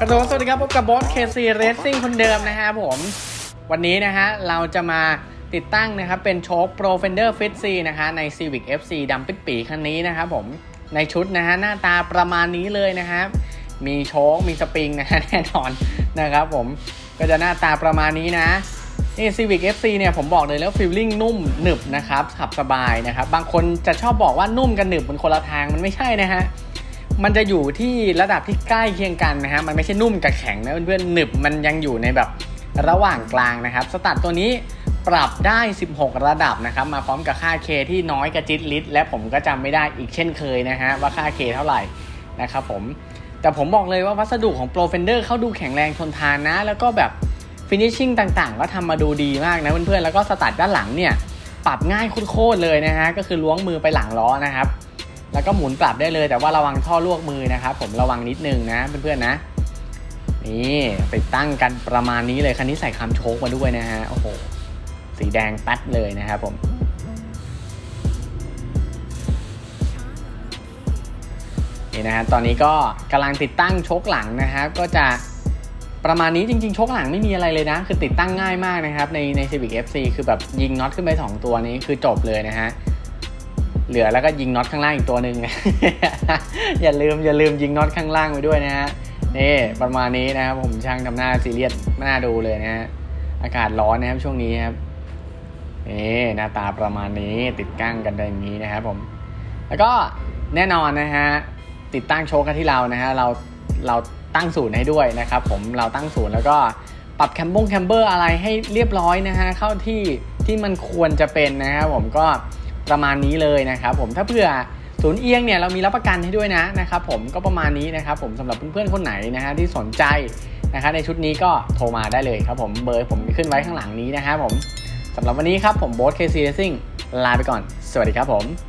กระโดดสวัสดีครับพบกับบอสเคซีเรซซิ่งคนเดิมนะฮะผม วันนี้นะฮะเราจะมาติดตั้งนะครับเป็นโชค Pro Fender Fit C นะคะใน Civic FC ดำปิดปีคันนี้นะครับผมในชุดนะฮะหน้าตาประมาณนี้เลยนะครับมีโชคมีสปริงนะฮะแน่นอนนะครับผมก็จะหน้าตาประมาณนี้นะนี่ Civic FC เนี่ยผมบอกเลยแล้วฟีลลิ่งนุ่มหนึบนะครับขับสบายนะครับบางคนจะชอบบอกว่านุ่มกับหนึบมันคนละทางมันไม่ใช่นะฮะ มันจะอยู่ที่ระดับที่ใกล้เคียงกันนะฮะมันไม่ใช่นุ่มกับแข็งนะเพื่อนๆหนึบมันยังอยู่ในแบบระหว่างกลางนะครับ สตัดตัวนี้ปรับได้ 16 ระดับนะครับ มาพร้อมกับค่า K ที่น้อยกระจิตลิตรและผมก็จำไม่ได้อีกเช่นเคยนะฮะว่าค่า K เท่าไหร่นะครับผมแต่ผมบอกเลยว่าวัสดุของ Pro Fender เขาดูแข็งแรงทนทานนะ แล้วก็แบบฟินิชชิ่งต่างๆ ก็ทำมาดูดีมากนะเพื่อนๆแล้วก็สตัดด้านหลังเนี่ยปรับง่ายโคตรๆเลยนะฮะก็คือล้วงมือไปหลังล้อนะครับ แล้วก็หมุนปรับได้เลย แต่ว่าระวังท่อลวกมือนะครับผมระวังนิดนึงนะเพื่อนๆนะ นี่ติดตั้งกันประมาณนี้เลยคันนี้ใส่คำโชคมาด้วยนะฮะโอ้โหสีแดงแป๊ดเลยนะครับผมนี่นะฮะตอนนี้ก็กำลังติดตั้งโชคหลังนะครับก็จะประมาณนี้จริงๆโชคหลังไม่มีอะไรเลยนะ คือติดตั้งง่ายมากนะครับในใน Civic FC คือแบบยิงน็อตขึ้นไป 2 ตัวนี้คือจบเลยนะฮะ เหลือแล้วก็ยิงน็อตข้างล่างอีกตัวหนึ่ง อย่าลืมอย่าลืมยิงน็อตข้างล่างไปด้วยนะฮะนี่ประมาณนี้นะครับผมช่างทำหน้าซีเรียสหน้าดูเลยนะฮะอากาศร้อนนะครับช่วงนี้ครับนี่หน้าตาประมาณนี้ติดกั้งกันแบบนี้นะครับผม แล้วก็แน่นอนนะฮะติดตั้งโชคกันที่เรานะฮะเราเราตั้งศูนย์ให้ด้วยนะครับ ผมเราตั้งศูนย์แล้วก็ปรับแคมบงแคมเบอร์อะไรให้เรียบร้อยนะฮะเข้าที่ที่มันควรจะเป็นนะครับผมก็ ประมาณนี้เลยนะครับผมถ้าเผื่อศูนย์เอียงเนี่ยเรามีรับประกันให้ด้วยนะนะครับผมก็ประมาณนี้นะครับผมสำหรับเพื่อนๆคนไหนนะฮะที่สนใจนะครับในชุดนี้ก็โทรมาได้เลยครับผมเบอร์ผมขึ้นไว้ข้างหลังนี้นะครับผมสำหรับวันนี้ครับผมโบ๊ทเคซีเรซิ่งลาไปก่อน สวัสดีครับผม